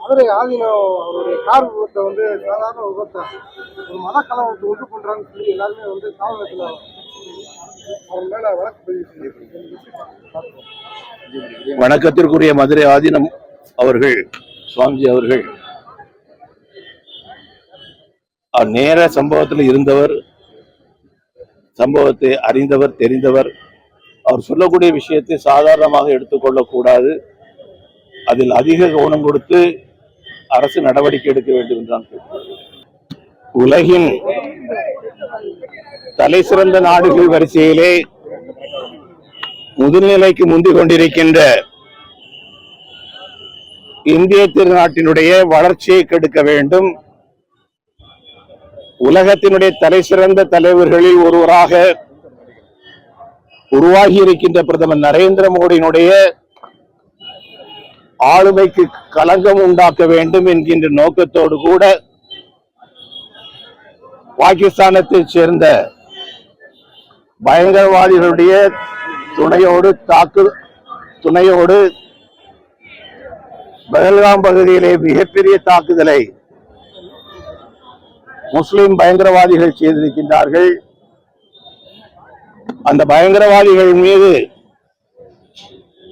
மதுரை ஆதியில் அவருடைய கார் விபத்தை வந்து சாதாரண விபத்தை ஒரு மத உண்டு பண்றாங்கன்னு சொல்லி எல்லாருமே வந்து காவல் நிலையத்துல அவர் மேல வழக்கு பதிவு செய்யப்பட்டிருக்கு வணக்கத்திற்குரிய மதுரை ஆதீனம் அவர்கள் சுவாமிஜி அவர்கள். நேர சம்பவத்தில் இருந்தவர் சம்பவத்தை அறிந்தவர் தெரிந்தவர். அவர் சொல்லக்கூடிய விஷயத்தை சாதாரணமாக எடுத்துக்கொள்ளக்கூடாது. அதில் அதிக கவனம் கொடுத்து அரசு நடவடிக்கை எடுக்க வேண்டும் என்றான். உலகின் தலை சிறந்த நாடுகள் வரிசையிலே முதுநிலைக்கு முந்திக் கொண்டிருக்கின்ற இந்திய திருநாட்டினுடைய வளர்ச்சியை கெடுக்க வேண்டும். உலகத்தினுடைய தலை சிறந்த தலைவர்களில் ஒருவராக உருவாகி இருக்கின்ற பிரதமர் நரேந்திர மோடியினுடைய ஆளுமைக்கு களங்கம் உண்டாக்க வேண்டும் என்கின்ற நோக்கத்தோடு கூட பாகிஸ்தானத்தைச் சேர்ந்த பயங்கரவாதிகளுடைய துணையோடு தாக்கு துணையோடு பகல்காம் பகுதியிலே மிகப்பெரிய தாக்குதலை முஸ்லிம் பயங்கரவாதிகள் செய்திருக்கின்றார்கள். அந்த பயங்கரவாதிகள் மீது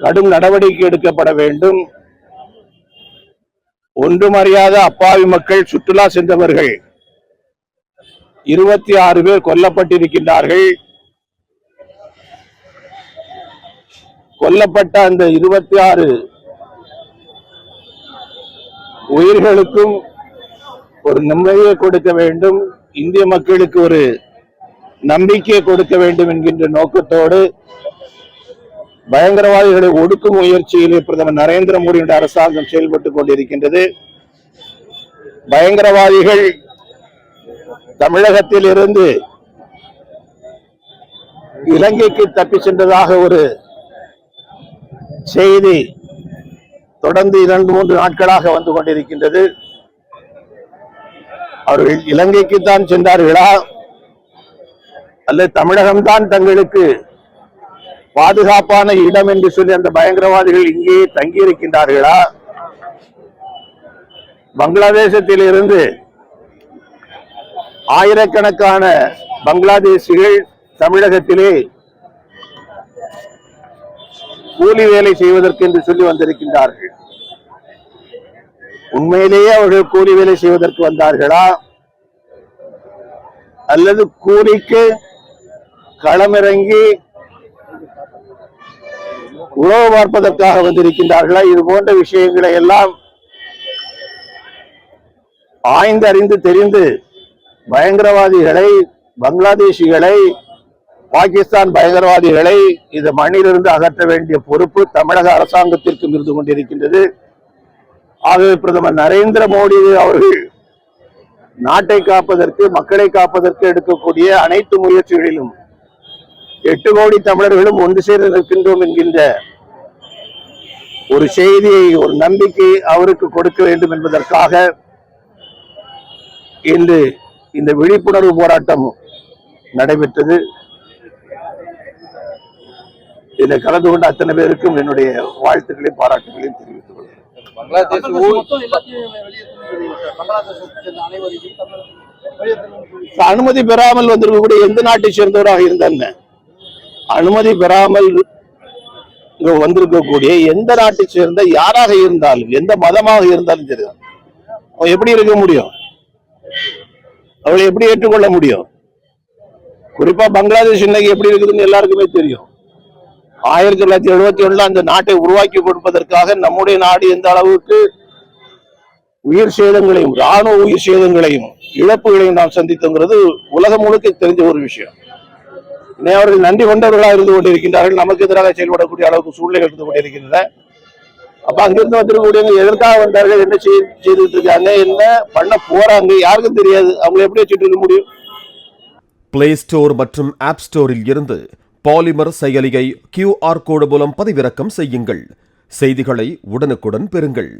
கடும் நடவடிக்கை எடுக்கப்பட வேண்டும். ஒன்றுமறியாத அப்பாவி மக்கள் சுற்றுலா சென்றவர்கள் இருபத்தி ஆறு பேர் கொல்லப்பட்டிருக்கின்றார்கள். கொல்லப்பட்ட அந்த இருபத்தி ஆறு உயிர்களுக்கும் ஒரு நிம்மதியை கொடுக்க வேண்டும். இந்திய மக்களுக்கு ஒரு நம்பிக்கையை கொடுக்க வேண்டும் என்கின்ற நோக்கத்தோடு பயங்கரவாதிகளை ஒடுக்கும் முயற்சியில் பிரதமர் நரேந்திர மோடியுடைய அரசாங்கம் செயல்பட்டுக் கொண்டிருக்கின்றது. பயங்கரவாதிகள் தமிழகத்தில் இருந்து இலங்கைக்கு தப்பி சென்றதாக ஒரு செய்தி தொடர்ந்து இரண்டு மூன்று நாட்களாக வந்து கொண்டிருக்கின்றது. அவர்கள் இலங்கைக்கு தான் சென்றார்களா? அல்லது தமிழகம்தான் தங்களுக்கு பாதுகாப்பான இடம் என்று சொல்லி அந்த பயங்கரவாதிகள் இங்கேயே தங்கி இருக்கின்றார்களா பங்களாதேசத்தில் இருந்து ஆயிரக்கணக்கான பங்களாதேசிகள் தமிழகத்திலே கூலி வேலை செய்வதற்கு என்று சொல்லி வந்திருக்கின்றார்கள். உண்மையிலேயே அவர்கள் கூலி வேலை செய்வதற்கு வந்தார்களா? அல்லது கூலிக்கு களமிறங்கி உறவு பார்ப்பதற்காக வந்திருக்கின்றார்களா? இது போன்ற விஷயங்களை எல்லாம் ஆய்ந்து அறிந்து தெரிந்து பயங்கரவாதிகளை பங்களாதேஷிகளை பாகிஸ்தான் பயங்கரவாதிகளை இந்த மண்ணிலிருந்து அகற்ற வேண்டிய பொறுப்பு தமிழக அரசாங்கத்திற்கும் இருந்து கொண்டிருக்கின்றது. ஆகவே பிரதமர் நரேந்திர மோடி அவர்கள் நாட்டை காப்பதற்கு மக்களை காப்பதற்கு எடுக்கக்கூடிய அனைத்து முயற்சிகளிலும் எட்டு கோடி தமிழர்களும் ஒன்று சேர நிற்கின்றோம் என்கின்ற ஒரு செய்தியை ஒரு நம்பிக்கை அவருக்கு கொடுக்க வேண்டும் என்பதற்காக இன்று இந்த விழிப்புணர்வு போராட்டம் நடைபெற்றது. இதில் கலந்து கொண்ட அத்தனை பேருக்கும் என்னுடைய வாழ்த்துக்களையும் பாராட்டுகளையும் தெரிவித்துக் கொள்கிறேன். அனுமதி பெறாமல் வந்திருக்கக்கூடிய எந்த நாட்டை சேர்ந்தவராக இருந்தாங்க அனுமதி பெறாமல் இங்க வந்திருக்கக்கூடிய எந்த நாட்டை சேர்ந்த யாராக இருந்தாலும் எந்த மதமாக இருந்தாலும் சரி அவன் எப்படி இருக்க முடியும்? அவளை எப்படி ஏற்றுக்கொள்ள முடியும்? குறிப்பா பங்களாதேஷ் இன்னைக்கு எப்படி இருக்குதுன்னு எல்லாருக்குமே தெரியும். ஆயிரத்தி தொள்ளாயிரத்தி எழுபத்தி ஒண்ணுல அந்த நாட்டை உருவாக்கி கொடுப்பதற்காக நம்முடைய நாடு எந்த அளவுக்கு உயிர் சேதங்களையும் ராணுவ உயிர் சேதங்களையும் இழப்புகளையும் நாம் சந்தித்தோங்கிறது உலகம் முழுக்க தெரிஞ்ச ஒரு விஷயம். அவர்கள் நன்றி கொண்டவர்களாக இருந்து கொண்டிருக்கின்றார்கள். நமக்கு எதிராக செயல்படக்கூடிய அளவுக்கு சூழ்நிலை இருந்து கொண்டிருக்கின்றன. அப்ப அங்கிருந்து வந்திருக்கக்கூடியவங்க எதற்காக வந்தார்கள்? என்ன செய்- செய்துட்டு இருக்காங்க என்ன பண்ண போறாங்க? யாருக்கும் தெரியாது. அவங்க எப்படி வச்சுட்டு இருக்க முடியும்? பிளே ஸ்டோர் மற்றும் ஆப் ஸ்டோரில் இருந்து பாலிமர் செயலியை கியூஆர் கோடு மூலம் பதிவிறக்கம் செய்யுங்கள். செய்திகளை உடனுக்குடன் பெறுங்கள்.